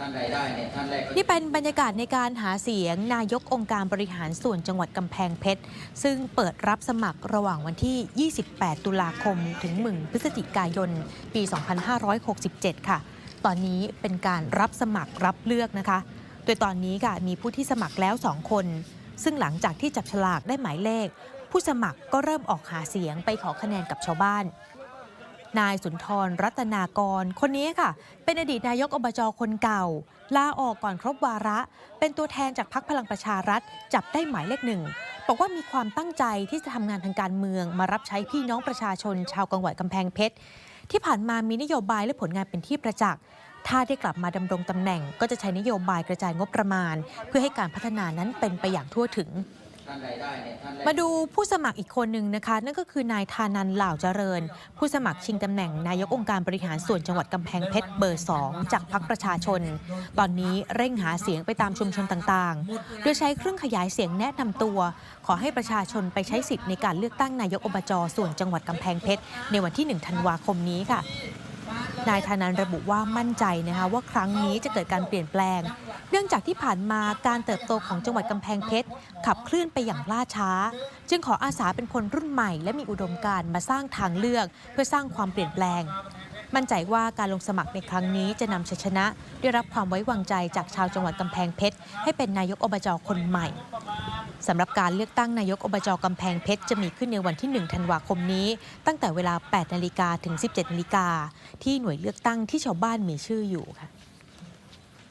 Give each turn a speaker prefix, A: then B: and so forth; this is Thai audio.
A: ท่านใดได้เนี่ยท่านแรก
B: นี่เป็นบรรยากาศในการหาเสียงนายกองค์การบริหารส่วนจังหวัดกำแพงเพชร ซึ่งเปิดรับสมัครระหว่างวันที่ 28 ตุลาคม ถึง 1 พฤศจิกายน ปี 2567 ค่ะ ตอนนี้เป็นการรับสมัครรับเลือกนะคะ โดยตอนนี้ค่ะมีผู้ที่สมัครแล้ว 2 คน ซึ่งหลังจากที่จับฉลากได้หมายเลข ผู้สมัครก็เริ่มออกหาเสียงไปขอคะแนนกับชาวบ้าน นายสุนทรรัตนากร คนนี้ค่ะ เป็นอดีตนายกอบจคนเก่า ลาออกก่อนครบวาระ เป็นตัวแทนจากพรรคพลังประชารัฐ จับได้หมายเลขหนึ่งบอกว่ามีความตั้งใจที่จะทำงานทางการเมือง มารับใช้พี่น้องประชาชน ชาวจังหวัดกำแพงเพชรที่ผ่านมามีนโยบายและผลงานเป็นที่ประจักษ์ถ้าได้กลับมาดำรงตำแหน่ง ก็จะใช้นโยบายกระจายงบประมาณ เพื่อให้การพัฒนานั้นเป็นไปอย่างทั่วถึง
A: ท่านใดได้เนี่ยท่านแรก
B: มาดูผู้สมัครอีกคนหนึ่งนะคะ นั่นก็คือนายธานันเหล่าเจริญ ผู้สมัครชิงตำแหน่งนายกองค์การบริหารส่วนจังหวัดกำแพงเพชรเบอร์ 2 จากพรรคประชาชน ตอนนี้เร่งหาเสียงไปตามชุมชนต่างๆ โดยใช้เครื่องขยายเสียงแนะนำตัว ขอให้ประชาชนไปใช้สิทธิ์ในการเลือกตั้งนายกอบจส่วนจังหวัดกำแพงเพชรในวันที่ 1 ธันวาคมนี้ค่ะ นายธานันระบุว่ามั่นใจนะคะว่าครั้งนี้จะเกิดการเปลี่ยนแปลง เนื่องจากที่ผ่านมาการเติบโตของจังหวัดกำแพงเพชรขับเคลื่อนไปอย่างล่าช้า จึงขออาสาเป็นคนรุ่นใหม่ และมีอุดมการณ์มาสร้างทางเลือก เพื่อสร้างความเปลี่ยนแปลง มั่นใจว่าการลงสมัครในครั้งนี้จะนำชัยชนะ ได้รับความไว้วางใจจากชาวจังหวัดกำแพงเพชรให้เป็นนายกอบจคนใหม่ สำหรับการเลือกตั้งนายกอบจกำแพงเพชรจะมีขึ้นในวันที่ 1 ธันวาคมนี้ ตั้งแต่เวลา 8 นาฬิกาถึง 17 นาฬิกาที่หน่วยเลือกตั้งที่ชาวบ้านมีชื่ออยู่ค่ะ